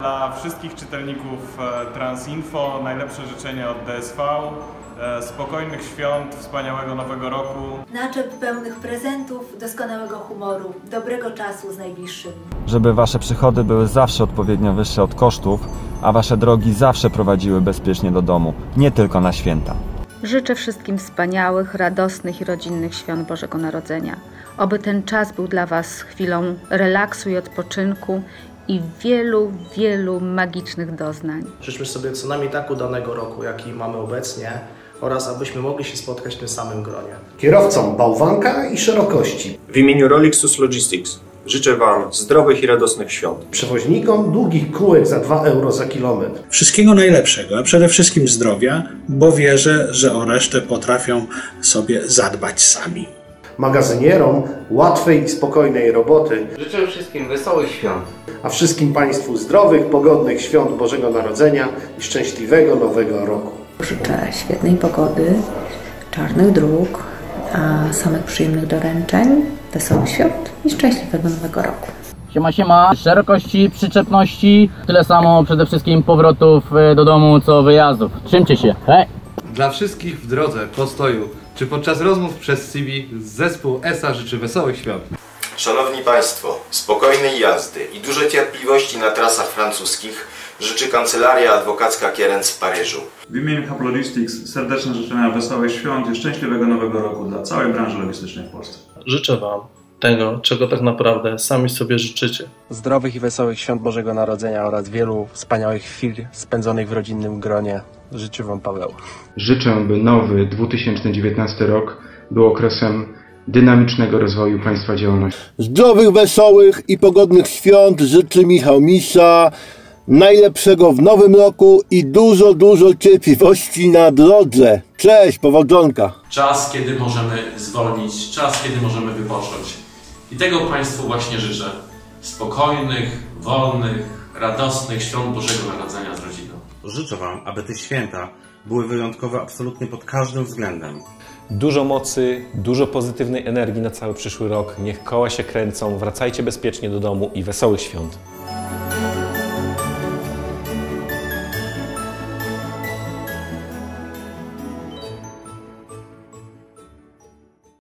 Dla wszystkich czytelników e, Transinfo najlepsze życzenia od DSV, e, spokojnych świąt, wspaniałego nowego roku. Naczep pełnych prezentów, doskonałego humoru, dobrego czasu z najbliższymi. żeby wasze przychody były zawsze odpowiednio wyższe od kosztów, a wasze drogi zawsze prowadziły bezpiecznie do domu, nie tylko na święta. Życzę wszystkim wspaniałych, radosnych i rodzinnych świąt Bożego Narodzenia. Oby ten czas był dla Was chwilą relaksu i odpoczynku i wielu, wielu magicznych doznań. Życzmy sobie co najmniej tak udanego roku, jaki mamy obecnie oraz abyśmy mogli się spotkać w tym samym gronie. Kierowcom bałwanka i szerokości, W imieniu Rolixus Logistics życzę Wam zdrowych i radosnych świąt. przewoźnikom długich kółek za 2 euro za kilometr, Wszystkiego najlepszego, a przede wszystkim zdrowia, bo wierzę, że o resztę potrafią sobie zadbać sami. Magazynierom łatwej i spokojnej roboty, Życzę wszystkim wesołych świąt. a wszystkim Państwu zdrowych, pogodnych świąt Bożego Narodzenia i szczęśliwego Nowego Roku. Życzę świetnej pogody, czarnych dróg, a samych przyjemnych doręczeń, wesołych świąt i szczęśliwego nowego roku. Siema, siema. Szerokości, przyczepności, tyle samo przede wszystkim powrotów e, do domu, co wyjazdów. Trzymcie się. Hej! Dla wszystkich w drodze, postoju, czy podczas rozmów przez CV zespół ESA życzy wesołych świąt. Szanowni Państwo, spokojnej jazdy i dużo cierpliwości na trasach francuskich życzy Kancelaria Adwokacka Kierenc w Paryżu. W imieniu Hub Logistics serdeczne życzenia wesołych świąt i szczęśliwego nowego roku dla całej branży logistycznej w Polsce. Życzę Wam tego, czego tak naprawdę sami sobie życzycie. Zdrowych i wesołych świąt Bożego Narodzenia oraz wielu wspaniałych chwil spędzonych w rodzinnym gronie. Życzę Wam Paweł. Życzę, by nowy 2019 rok był okresem dynamicznego rozwoju Państwa działalności. Zdrowych, wesołych i pogodnych świąt życzy Michał Misa. Najlepszego w nowym roku i dużo, dużo cierpliwości na drodze. Cześć, powodzonka. Czas, kiedy możemy zwolnić, czas, kiedy możemy wypocząć. I tego Państwu właśnie życzę. Spokojnych, wolnych, radosnych świąt Bożego Narodzenia z rodziną. Życzę Wam, aby te święta były wyjątkowe absolutnie pod każdym względem. Dużo mocy, dużo pozytywnej energii na cały przyszły rok. Niech koła się kręcą, wracajcie bezpiecznie do domu i wesołych świąt.